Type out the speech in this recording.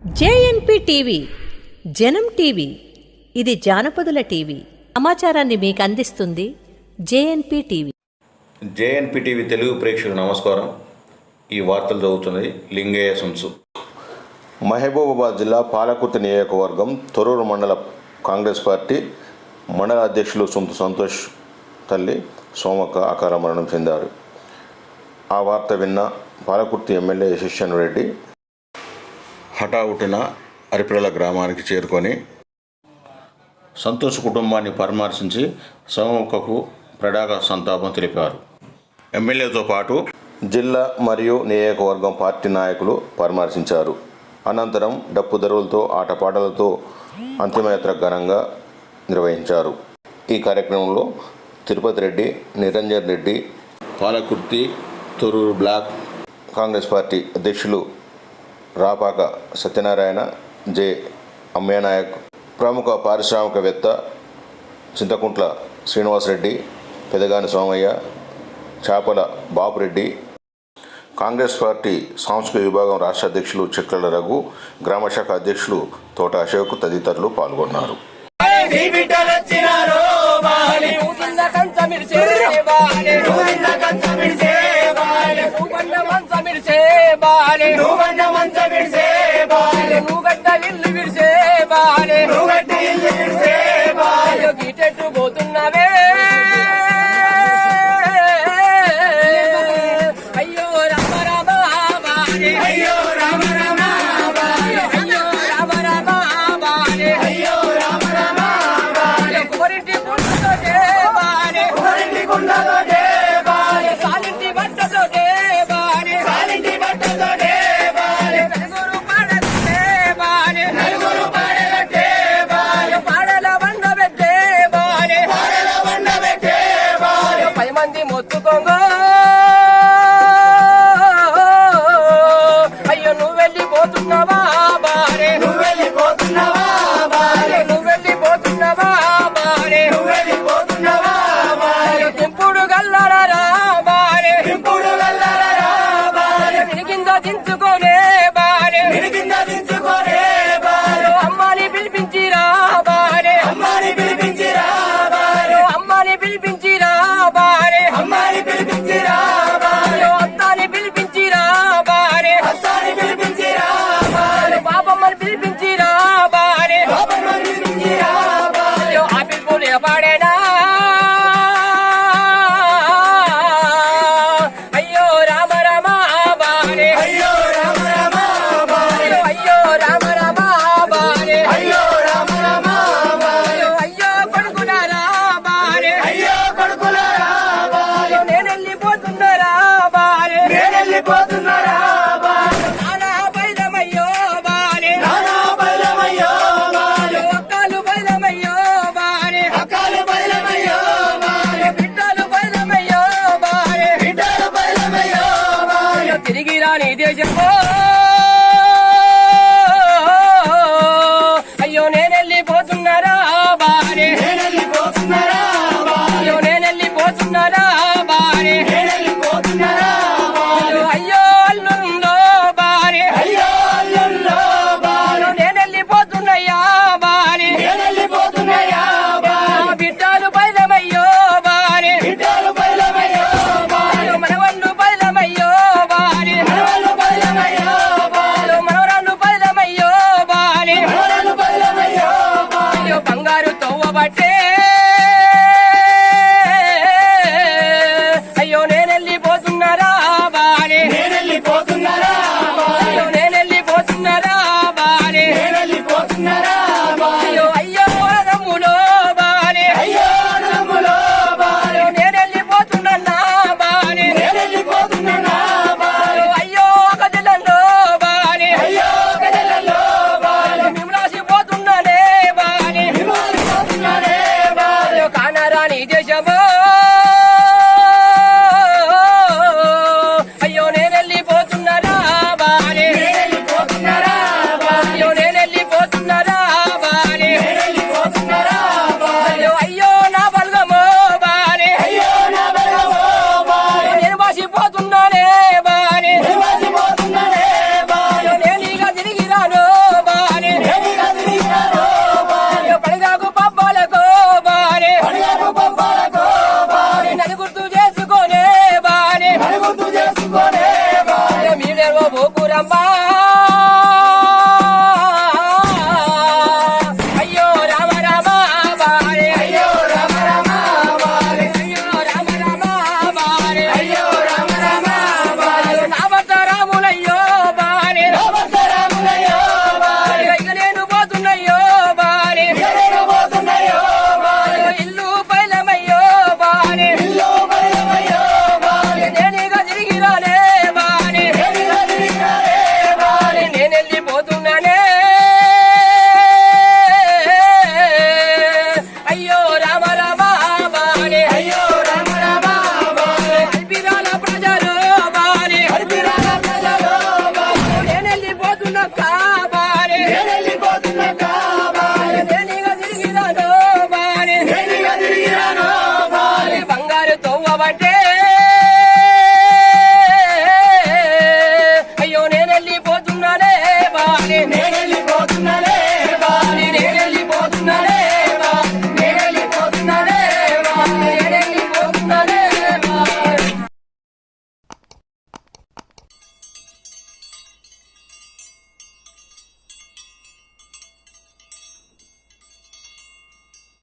JNP TV జనం TV ఇది జానపదుల TV. సమాచారాన్ని మీకు అందిస్తుంది JNP TV. JNP TV Telugu ప్రేక్షకులకు నమస్కారం. ఈ వార్తలు చదువుతున్నది లింగయ్య సుంసు. మహబూబాబాద్ జిల్లా పాలకుర్తి నియోజకవర్గం తొర్రూరు మండల కాంగ్రెస్ పార్టీ మండల అధ్యక్షులు సొంత సంతోష్ తల్లి సోమక్క అకాల మరణం చెందారు. ఆ వార్త విన్న పాలకుర్తి ఎమ్మెల్యే శిష్యన్ రెడ్డి హఠావుటిన అరిపిల్ల గ్రామానికి చేరుకొని సంతోష్ కుటుంబాన్ని పరామర్శించి సోమక్కకు ప్రడాగ సంతాపం తెలిపారు. ఎమ్మెల్యేతో పాటు జిల్లా మరియు నియోజకవర్గం పార్టీ నాయకులు పరామర్శించారు. అనంతరం డప్పు దరువులతో ఆటపాటలతో అంతిమయాత్ర ఘనంగా నిర్వహించారు. ఈ కార్యక్రమంలో Tirupati Reddy Niranjan Reddy Palakurthi Thorrur block Congress party అధ్యక్షులు రాపాక సత్యనారాయణ జె. అమ్మయ్యనాయక్ ప్రముఖ పారిశ్రామికవేత్త చింతకుంట్ల శ్రీనివాసరెడ్డి పెదగాని సోమయ్య చేపల బాపురెడ్డి కాంగ్రెస్ పార్టీ సాంస్కృతిక విభాగం రాష్ట్ర అధ్యక్షులు చెట్ల రఘు గ్రామశాఖ అధ్యక్షులు తోట అశోక్ తదితరులు పాల్గొన్నారు. కంచమిడిసే బాలే. నువ్వన్న మంచ విడిసే బాలి. నువ్వు గడ్డ ఇల్లు విడిసే బాలే. నువ్వట్టి ఇల్లు విడిసే బాలి. గీటెట్టు పోతున్నవే. అయ్యో రామ రామ బాలే. అయ్యో రామ రామ బాలి. అయ్యో రామ రామ బాలే. అయ్యో రామ రామ బాలి. కోరింటి పుట్టుతోటే బాలే. ఎవరింటి గుండెలోనే to go. Allah.